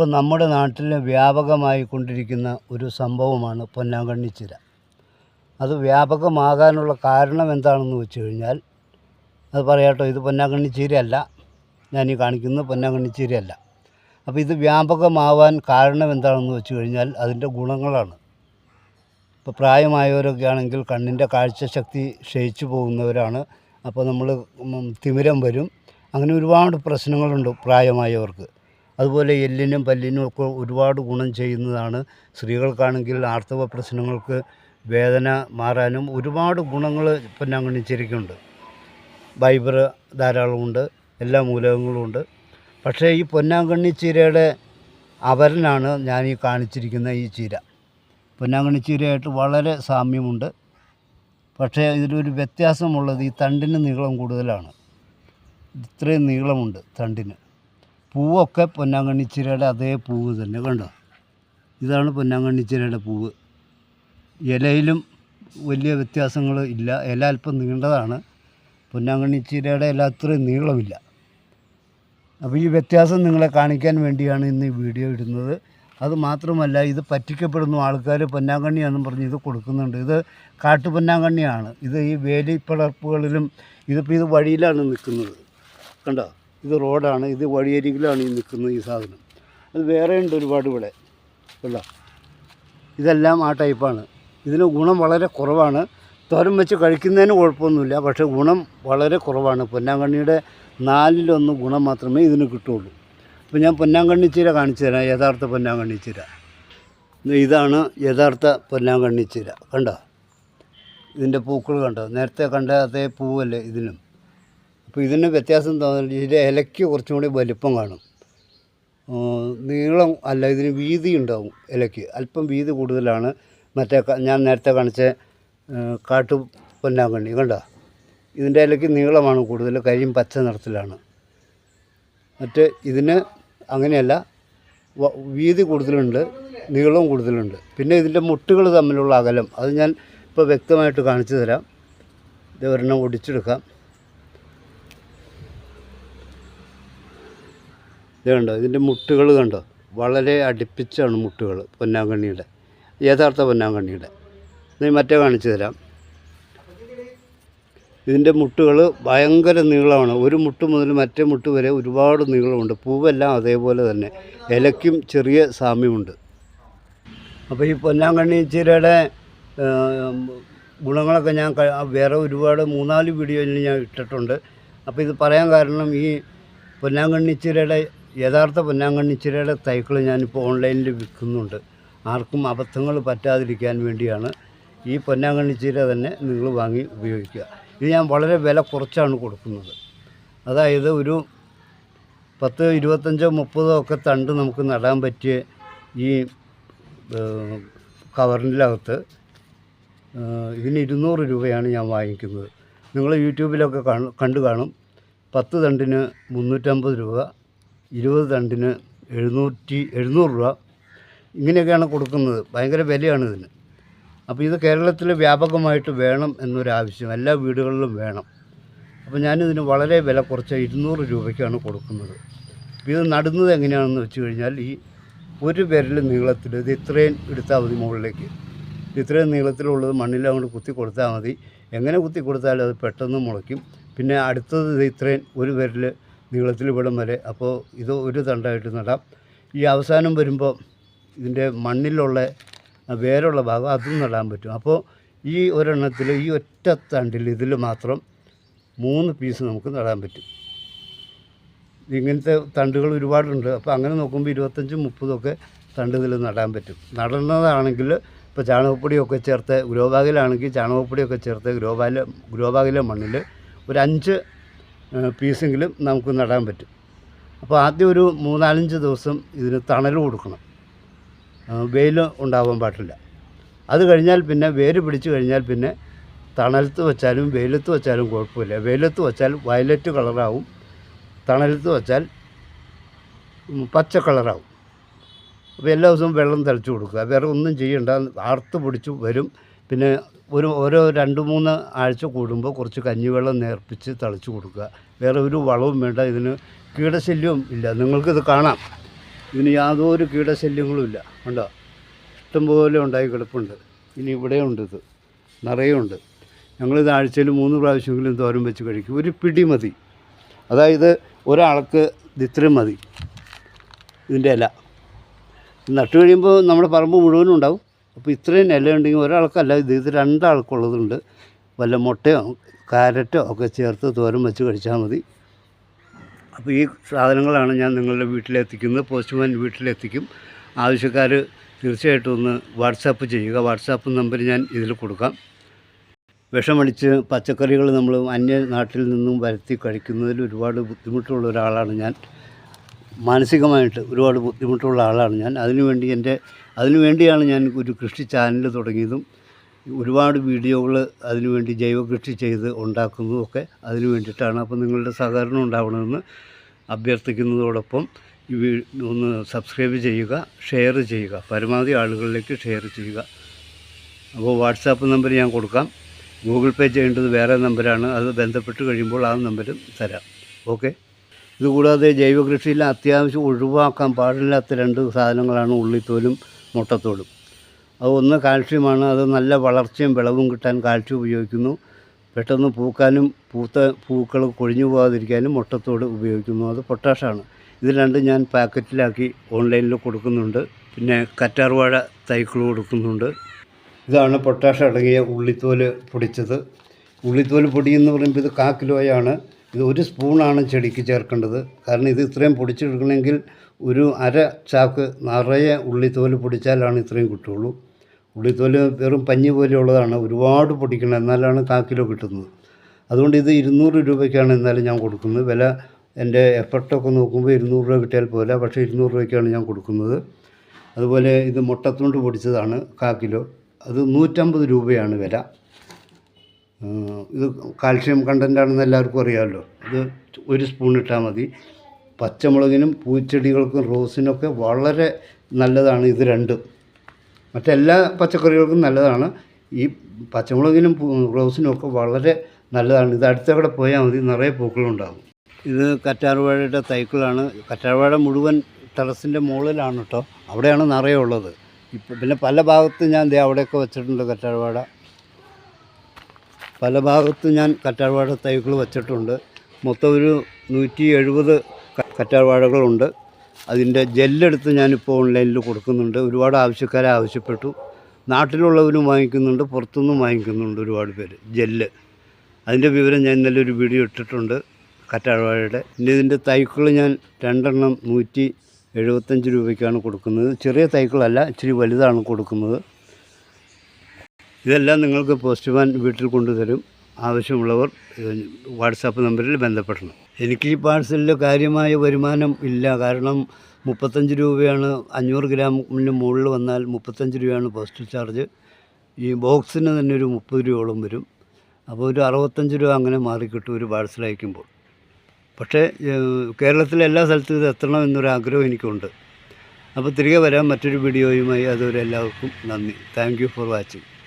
ഇപ്പം നമ്മുടെ നാട്ടിൽ വ്യാപകമായി കൊണ്ടിരിക്കുന്ന ഒരു സംഭവമാണ് പൊന്നാങ്കണ്ണിച്ചിര അത് വ്യാപകമാകാനുള്ള കാരണം എന്താണെന്ന് വെച്ച് കഴിഞ്ഞാൽ അത് പറയാട്ടോ ഇത് പൊന്നാങ്കണ്ണി ചീരയല്ല. ഞാൻ ഈ കാണിക്കുന്നത് പൊന്നാങ്കണ്ണി ചീരയല്ല. അപ്പോൾ ഇത് വ്യാപകമാവാൻ കാരണം എന്താണെന്ന് വെച്ച് കഴിഞ്ഞാൽ അതിന്റെ ഗുണങ്ങളാണ്. ഇപ്പോൾ പ്രായമായവരൊക്കെ ആണെങ്കിൽ കണ്ണിന്റെ കാഴ്ചശക്തി ക്ഷയിച്ചു പോകുന്നവരാണ്. അപ്പോൾ നമ്മൾ തിമിരം വരും. അങ്ങനെ ഒരുപാട് പ്രശ്നങ്ങളുണ്ട് പ്രായമായവർക്ക്. അതുപോലെ എല്ലിനും പല്ലിനും ഒക്കെ ഒരുപാട് ഗുണം ചെയ്യുന്നതാണ്. സ്ത്രീകൾക്കാണെങ്കിൽ ആർത്തവ പ്രശ്നങ്ങൾക്ക് വേദന മാറാനും ഒരുപാട് ഗുണങ്ങൾ പൊന്നാങ്കണ്ണി ചിരയ്ക്കുണ്ട് ഫൈബർ ധാരാളമുണ്ട് എല്ലാ മൂലകങ്ങളും ഉണ്ട് പക്ഷേ ഈ പൊന്നാങ്കണ്ണി ചീരയുടെ അവരനാണ് ഞാൻ ഈ കാണിച്ചിരിക്കുന്ന ഈ ചീര. പൊന്നാങ്കണ്ണി ചീരയായിട്ട് വളരെ സാമ്യമുണ്ട്. പക്ഷേ ഇതിലൊരു വ്യത്യാസമുള്ളത് ഈ തണ്ടിന് നീളം കൂടുതലാണ്. ഇത്രയും നീളമുണ്ട് തണ്ടിന്. പൂവൊക്കെ പൊന്നാങ്കണ്ണിച്ചിരയുടെ അതേ പൂവ് തന്നെ കണ്ടോ? ഇതാണ് പൊന്നാങ്കണ്ണിച്ചിരയുടെ പൂവ്. ഇലയിലും വലിയ വ്യത്യാസങ്ങൾ ഇല്ല. ഇല അല്പം നീണ്ടതാണ്. പൊന്നാങ്കണ്ണിച്ചിരയുടെ ഇല അത്രയും നീളമില്ല. അപ്പോൾ ഈ വ്യത്യാസം നിങ്ങളെ കാണിക്കാൻ വേണ്ടിയാണ് ഇന്ന് ഈ വീഡിയോ ഇടുന്നത്. അത് മാത്രമല്ല ഇത് പറ്റിക്കപ്പെടുന്നു ആൾക്കാർ പൊന്നാങ്കണ്ണിയാണെന്ന് പറഞ്ഞ് ഇത് കൊടുക്കുന്നുണ്ട്. ഇത് കാട്ടു പൊന്നാങ്കണ്ണിയാണ് ഇത് ഈ വേലിപ്പടർപ്പുകളിലും ഇതിപ്പോൾ ഇത് വഴിയിലാണ് നിൽക്കുന്നത്. കണ്ടോ? ഇത് റോഡാണ് ഇത് വഴിയരികിലാണ് ഈ നിൽക്കുന്നത് ഈ സാധനം. അത് വേറെ ഉണ്ട് ഒരുപാട് ഇവിടെ. കണ്ടോ? ഇതെല്ലാം ആ ടൈപ്പാണ് ഇതിന് ഗുണം വളരെ കുറവാണ്. തോരൻ വെച്ച് കഴിക്കുന്നതിന് കുഴപ്പമൊന്നുമില്ല. പക്ഷേ ഗുണം വളരെ കുറവാണ്. പൊന്നാങ്കണ്ണിയുടെ നാലിലൊന്ന് ഗുണം മാത്രമേ ഇതിന് കിട്ടുള്ളൂ. അപ്പോൾ ഞാൻ പൊന്നാങ്കണ്ണിച്ചീര കാണിച്ചു തരാം. യഥാർത്ഥ പൊന്നാങ്കണ്ണിച്ചീര ഇതാണ് യഥാർത്ഥ പൊന്നാങ്കണ്ണിച്ചീര കണ്ടോ? ഇതിന്റെ പൂക്കൾ കണ്ടോ? നേരത്തെ കണ്ട അതേ പൂവല്ലേ ഇതിനും. അപ്പോൾ ഇതിന് വ്യത്യാസം തോന്നുന്നു ഇതിന്റെ ഇലയ്ക്ക് കുറച്ചും കൂടി വലിപ്പം കാണും. നീളം അല്ല ഇതിന് വീതി ഉണ്ടാവും ഇലയ്ക്ക്. അല്പം വീതി കൂടുതലാണ്. മറ്റേ ഞാൻ നേരത്തെ കാണിച്ച കാട്ടു പൊന്നാങ്കണ്ണി കണ്ട? ഇതിന്റെ ഇലയ്ക്ക് നീളമാണ് കൂടുതൽ കരിയും പച്ച നിറത്തിലാണ്. മറ്റ് ഇതിന് അങ്ങനെയല്ല വീതി കൂടുതലുണ്ട് നീളവും കൂടുതലുണ്ട്. പിന്നെ ഇതിന്റെ മുട്ടുകൾ തമ്മിലുള്ള അകലം അത് ഞാൻ ഇപ്പോൾ വ്യക്തമായിട്ട് കാണിച്ചു തരാം. ഇത് ഒരെണ്ണം ഒടിച്ചെടുക്കാം. ഇത് കണ്ടോ? ഇതിന്റെ മുട്ടുകൾ കണ്ടോ? വളരെ അടുപ്പിച്ചാണ് മുട്ടുകൾ പൊന്നാങ്കണ്ണിയുടെ യഥാർത്ഥ പൊന്നാങ്കണ്ണിയുടെ. ഇത് മറ്റേ കാണിച്ചു തരാം. ഇതിന്റെ മുട്ടുകൾ ഭയങ്കര നീളമാണ്. ഒരു മുട്ട് മുതൽ മറ്റേ മുട്ട് വരെ ഒരുപാട് നീളമുണ്ട്. പൂവെല്ലാം അതേപോലെ തന്നെ. ഇലയ്ക്കും ചെറിയ സാമ്യമുണ്ട്. അപ്പോൾ ഈ പൊന്നാങ്കണ്ണി ചീരയുടെ ഗുണങ്ങളൊക്കെ ഞാൻ വേറെ ഒരുപാട് മൂന്നാൽ വീഡിയോയിൽ ഞാൻ ഇട്ടിട്ടുണ്ട്. അപ്പോൾ ഇത് പറയാൻ കാരണം ഈ പൊന്നാങ്കണ്ണിച്ചിരയുടെ യഥാർത്ഥ പൊന്നാങ്കണ്ണിച്ചിരയുടെ തൈകൾ ഞാനിപ്പോൾ ഓൺലൈനിൽ വിൽക്കുന്നുണ്ട്. ആർക്കും അബദ്ധങ്ങൾ പറ്റാതിരിക്കാൻ വേണ്ടിയാണ് ഈ പൊന്നാങ്കണ്ണിച്ചീര തന്നെ നിങ്ങൾ വാങ്ങി ഉപയോഗിക്കുക. ഇത് ഞാൻ വളരെ വില കുറച്ചാണ് കൊടുക്കുന്നത്. അതായത് ഒരു പത്ത് ഇരുപത്തഞ്ചോ മുപ്പതോ ഒക്കെ തണ്ട് നമുക്ക് നടാൻ പറ്റിയ ഈ കവറിനകത്ത് ഇതിന് ഇരുന്നൂറ് രൂപയാണ് ഞാൻ വാങ്ങിക്കുന്നത്. നിങ്ങൾ യൂട്യൂബിലൊക്കെ കാണും കണ്ടു കാണും. പത്ത് തണ്ടിന് മുന്നൂറ്റമ്പത് രൂപ ഇരുപത് തണ്ടിന് എഴുന്നൂറ്റി എഴുന്നൂറ് രൂപ ഇങ്ങനെയൊക്കെയാണ് കൊടുക്കുന്നത്. ഭയങ്കര വിലയാണ് ഇതിന്. അപ്പോൾ ഇത് കേരളത്തിൽ വ്യാപകമായിട്ട് വേണം എന്നൊരാവശ്യം എല്ലാ വീടുകളിലും വേണം. അപ്പോൾ ഞാനിതിന് വളരെ വില കുറച്ച് ഇരുന്നൂറ് രൂപയ്ക്കാണ് കൊടുക്കുന്നത്. അപ്പോൾ ഇത് നടുന്നത് എങ്ങനെയാണെന്ന് വെച്ച് കഴിഞ്ഞാൽ ഈ ഒരു വിരൽ നീളത്തിൽ ഇത് ഇത്രയും എടുത്താൽ മതി മുകളിലേക്ക്. ഇത് ഇത്രയും നീളത്തിലുള്ളത് മണ്ണിൽ അങ്ങോട്ട് കുത്തി കൊടുത്താൽ മതി. എങ്ങനെ കുത്തി കൊടുത്താലും അത് പെട്ടെന്ന് മുളയ്ക്കും. പിന്നെ അടുത്തത് ഇത് ഇത്രയും ഒരു വിരൽ നീളത്തിൽ ഇവിടം വരെ. അപ്പോൾ ഇത് ഒരു തണ്ടായിട്ട് നടാം. ഈ അവസാനം വരുമ്പോൾ ഇതിന്റെ മണ്ണിലുള്ള വേരുള്ള ഭാഗം അതും നടാൻ പറ്റും. അപ്പോൾ ഈ ഒരെണ്ണത്തിൽ ഈ ഒറ്റ തണ്ടിൽ ഇതിൽ മാത്രം മൂന്ന് പീസ് നമുക്ക് നടാൻ പറ്റും. ഇങ്ങനത്തെ തണ്ടുകൾ ഒരുപാടുണ്ട്. അപ്പോൾ അങ്ങനെ നോക്കുമ്പോൾ ഇരുപത്തഞ്ചും മുപ്പതും ഒക്കെ തണ്ട് ഇതിൽ നടാൻ പറ്റും. നടുന്നതാണെങ്കിൽ ഇപ്പോൾ ചാണകപ്പൊടിയൊക്കെ ചേർത്ത് ഗ്രോബാഗിലാണെങ്കിൽ ചാണകപ്പൊടിയൊക്കെ ചേർത്ത് ഗ്രോബാഗിലെ ഗ്രോബാഗിലെ മണ്ണിൽ ഒരു അഞ്ച് പീസെങ്കിലും നമുക്ക് നടാൻ പറ്റും. അപ്പോൾ ആദ്യം ഒരു മൂന്നാലഞ്ച് ദിവസം ഇതിന് തണൽ കൊടുക്കണം. വെയിൽ ഉണ്ടാവാൻ പാടില്ല. അത് കഴിഞ്ഞാൽ പിന്നെ വേര് പിടിച്ചു കഴിഞ്ഞാൽ പിന്നെ തണലത്ത് വെച്ചാലും വെയിലത്ത് വെച്ചാലും കുഴപ്പമില്ല. വെയിലത്ത് വെച്ചാൽ വയലറ്റ് കളറാവും. തണലത്ത് വെച്ചാൽ പച്ച കളറാവും. അപ്പോൾ എല്ലാ ദിവസവും വെള്ളം തളിച്ചു കൊടുക്കുക. വേറെ ഒന്നും ചെയ്യണ്ട. ആർത്ത് പിടിച്ചു വരും. പിന്നെ ഒരു ഓരോ രണ്ട് മൂന്ന് ആഴ്ച കൂടുമ്പോൾ കുറച്ച് കഞ്ഞിവെള്ളം നേർപ്പിച്ച് തളിച്ചു കൊടുക്കുക. വേറെ ഒരു വളവും വേണ്ട. ഇതിന് കീടശല്യവും ഇല്ല. നിങ്ങൾക്കിത് കാണാം. ഇതിന് യാതൊരു കീടശല്യങ്ങളും ഇല്ല. ഉണ്ടോ ഇഷ്ടംപോലെ ഉണ്ടായി കിടപ്പുണ്ട്. ഇനി ഇവിടെയുണ്ട് ഇത്. നിറയുണ്ട്. ഞങ്ങളിത് ആഴ്ചയിൽ മൂന്ന് പ്രാവശ്യമെങ്കിലും തോരൻ വെച്ച് കഴിക്കും. ഒരു പിടി മതി. അതായത് ഒരാൾക്ക് ഇത് ഇത്രയും മതി. ഇതിന്റെ ഇല. നട്ട് കഴിയുമ്പോൾ നമ്മുടെ പറമ്പ് മുഴുവനും ഉണ്ടാവും അപ്പോൾ ഇത്രയും നില ഉണ്ടെങ്കിൽ ഒരാൾക്കല്ല ഇത് ഇത് രണ്ടാൾക്കുള്ളതുണ്ട്. വല്ല മുട്ടയോ കാരറ്റോ ഒക്കെ ചേർത്ത് തോരൻ വെച്ച് കഴിച്ചാൽ മതി. അപ്പോൾ ഈ സാധനങ്ങളാണ് ഞാൻ നിങ്ങളുടെ വീട്ടിലെത്തിക്കുന്നത്. പോസ്റ്റ്മാൻ വീട്ടിലെത്തിക്കും. ആവശ്യക്കാർ തീർച്ചയായിട്ടും ഒന്ന് വാട്സാപ്പ് ചെയ്യുക. വാട്സാപ്പ് നമ്പർ ഞാൻ ഇതിൽ കൊടുക്കാം. വിഷമടിച്ച് പച്ചക്കറികൾ നമ്മൾ അന്യ നാട്ടിൽ നിന്നും വരുത്തി കഴിക്കുന്നതിൽ ഒരുപാട് ബുദ്ധിമുട്ടുള്ള ഒരാളാണ് ഞാൻ. മാനസികമായിട്ട് ഒരുപാട് ബുദ്ധിമുട്ടുള്ള ആളാണ് ഞാൻ. അതിനുവേണ്ടി എന്റെ അതിനുവേണ്ടിയാണ് ഞാൻ ഒരു കൃഷി ചാനൽ തുടങ്ങിയതും ഒരുപാട് വീഡിയോകൾ അതിനുവേണ്ടി ജൈവ കൃഷി ചെയ്ത് ഉണ്ടാക്കുന്നതും ഒക്കെ അതിനു വേണ്ടിയിട്ടാണ്. അപ്പോൾ നിങ്ങളുടെ സഹകരണം ഉണ്ടാവണമെന്ന് അഭ്യർത്ഥിക്കുന്നതോടൊപ്പം ഒന്ന് സബ്സ്ക്രൈബ് ചെയ്യുക ഷെയർ ചെയ്യുക പരമാവധി ആളുകളിലേക്ക് ഷെയർ ചെയ്യുക. അപ്പോൾ വാട്സാപ്പ് നമ്പർ ഞാൻ കൊടുക്കാം. ഗൂഗിൾ പേ ചെയ്യേണ്ടത് വേറെ നമ്പരാണ്. അത് ബന്ധപ്പെട്ട് കഴിയുമ്പോൾ ആ നമ്പരും തരാം. ഓക്കെ? ഇതുകൂടാതെ ജൈവ കൃഷിയിൽ അത്യാവശ്യം ഒഴിവാക്കാൻ പാടില്ലാത്ത രണ്ട് സാധനങ്ങളാണ് ഉള്ളിത്തോലും മുട്ടത്തോലും. അത് ഒന്ന് കാൽഷ്യമാണ് അത് നല്ല വളർച്ചയും വിളവും കിട്ടാൻ കാൽഷ്യം ഉപയോഗിക്കുന്നു. പെട്ടെന്ന് പൂക്കാനും പൂത്ത പൂക്കൾ കൊഴിഞ്ഞു പോകാതിരിക്കാനും മുട്ടത്തോട് ഉപയോഗിക്കുന്നു. അത് പൊട്ടാഷാണ്. ഇത് രണ്ടും ഞാൻ പാക്കറ്റിലാക്കി ഓൺലൈനിൽ കൊടുക്കുന്നുണ്ട്. പിന്നെ കറ്റാർവാഴ തൈക്കൾ കൊടുക്കുന്നുണ്ട്. ഇതാണ് പൊട്ടാഷ് അടങ്ങിയ ഉള്ളിത്തോൽ പൊടിച്ചത്. ഉള്ളിത്തോൽ പൊടിയെന്ന് പറയുമ്പോൾ ഇത് കാ കിലോയാണ്. ഇത് ഒരു സ്പൂണാണ് ചെടിക്ക് ചേർക്കേണ്ടത്. കാരണം ഇത് ഇത്രയും പൊടിച്ചെടുക്കണമെങ്കിൽ ഒരു അര ചാക്ക് നിറയെ ഉള്ളിത്തോൽ പൊടിച്ചാലാണ് ഇത്രയും കിട്ടുള്ളൂ ഉള്ളിത്തോൽ വെറും പഞ്ഞി പോലെയുള്ളതാണ്. ഒരുപാട് പൊടിക്കണം. എന്നാലാണ് കാ കിലോ കിട്ടുന്നത്. അതുകൊണ്ട് ഇത് ഇരുന്നൂറ് രൂപയ്ക്കാണ് എന്നാലും ഞാൻ കൊടുക്കുന്നത്. വില എന്റെ എഫർട്ടൊക്കെ നോക്കുമ്പോൾ ഇരുന്നൂറ് രൂപ കിട്ടിയാൽ പോലെ പക്ഷേ ഇരുന്നൂറ് രൂപയ്ക്കാണ് ഞാൻ കൊടുക്കുന്നത്. അതുപോലെ ഇത് മുട്ടത്തുണ്ട് പൊടിച്ചതാണ് കാ കിലോ. അത് നൂറ്റമ്പത് രൂപയാണ് വില. ഇത് കാൽഷ്യം കണ്ടന്റാണെന്ന് എല്ലാവർക്കും അറിയാമല്ലോ. ഇത് ഒരു സ്പൂൺ ഇട്ടാൽ മതി. പച്ചമുളകിനും പൂച്ചെടികൾക്കും റോസിനൊക്കെ വളരെ നല്ലതാണ് ഇത് രണ്ടും. മറ്റെല്ലാ പച്ചക്കറികൾക്കും നല്ലതാണ്. ഈ പച്ചമുളകിനും റോസിനും ഒക്കെ വളരെ നല്ലതാണ്. ഇത് അടുത്തവിടെ പോയാൽ മതി. നിറയെ പൂക്കളുണ്ടാകും ഇത് കറ്റാർവാഴയുടെ തൈക്കളാണ്. കറ്റാർവാഴ മുഴുവൻ ടെറസിന്റെ മുകളിലാണ് കേട്ടോ. അവിടെയാണ് നിറയെ ഉള്ളത്. ഇപ്പം പിന്നെ പല ഭാഗത്തും ഞാൻ ദേ അവിടെയൊക്കെ വെച്ചിട്ടുണ്ട് കറ്റാർവാഴ. പല ഭാഗത്ത് ഞാൻ കറ്റാർവാഴ തൈകൾ വച്ചിട്ടുണ്ട്. മൊത്തം ഒരു നൂറ്റി എഴുപത് കറ്റാർവാഴകളുണ്ട്. അതിന്റെ ജെല്ലെടുത്ത് ഞാനിപ്പോൾ ഓൺലൈനിൽ കൊടുക്കുന്നുണ്ട്. ഒരുപാട് ആവശ്യക്കാരെ ആവശ്യപ്പെട്ടു. നാട്ടിലുള്ളവരും വാങ്ങിക്കുന്നുണ്ട് പുറത്തുനിന്നും വാങ്ങിക്കുന്നുണ്ട് ഒരുപാട് പേര് ജെല്ല്. അതിന്റെ വിവരം ഞാൻ ഇന്നലെ ഒരു വീഡിയോ ഇട്ടിട്ടുണ്ട് കറ്റാർവാഴയുടെ. പിന്നെ ഇതിന്റെ തൈക്കൾ ഞാൻ രണ്ടെണ്ണം നൂറ്റി എഴുപത്തഞ്ച് രൂപയ്ക്കാണ് കൊടുക്കുന്നത്. ചെറിയ തൈക്കളല്ല ഇച്ചിരി വലുതാണ് കൊടുക്കുന്നത്. ഇതെല്ലാം നിങ്ങൾക്ക് പോസ്റ്റ്മാൻ വീട്ടിൽ കൊണ്ടുതരും. ആവശ്യമുള്ളവർ വാട്സാപ്പ് നമ്പറിൽ ബന്ധപ്പെടണം. എനിക്ക് ഈ പാഴ്സലിൽ കാര്യമായ വരുമാനം ഇല്ല. കാരണം മുപ്പത്തഞ്ച് രൂപയാണ് അഞ്ഞൂറ് ഗ്രാമിന് മുകളിൽ വന്നാൽ മുപ്പത്തഞ്ച് രൂപയാണ് പോസ്റ്റൽ ചാർജ്. ഈ ബോക്സിന് തന്നെ ഒരു മുപ്പത് രൂപയോളം വരും. അപ്പോൾ ഒരു അറുപത്തഞ്ച് രൂപ അങ്ങനെ മാറിക്കിട്ടും ഒരു പാഴ്സൽ അയക്കുമ്പോൾ. പക്ഷേ കേരളത്തിലെ എല്ലാ സ്ഥലത്തും ഇത് എത്തണം എന്നൊരാഗ്രഹം എനിക്കുണ്ട്. അപ്പോൾ തിരികെ വരാം. മറ്റൊരു വീഡിയോയുമായി അതുവരെ എല്ലാവർക്കും നന്ദി. Thank for watching.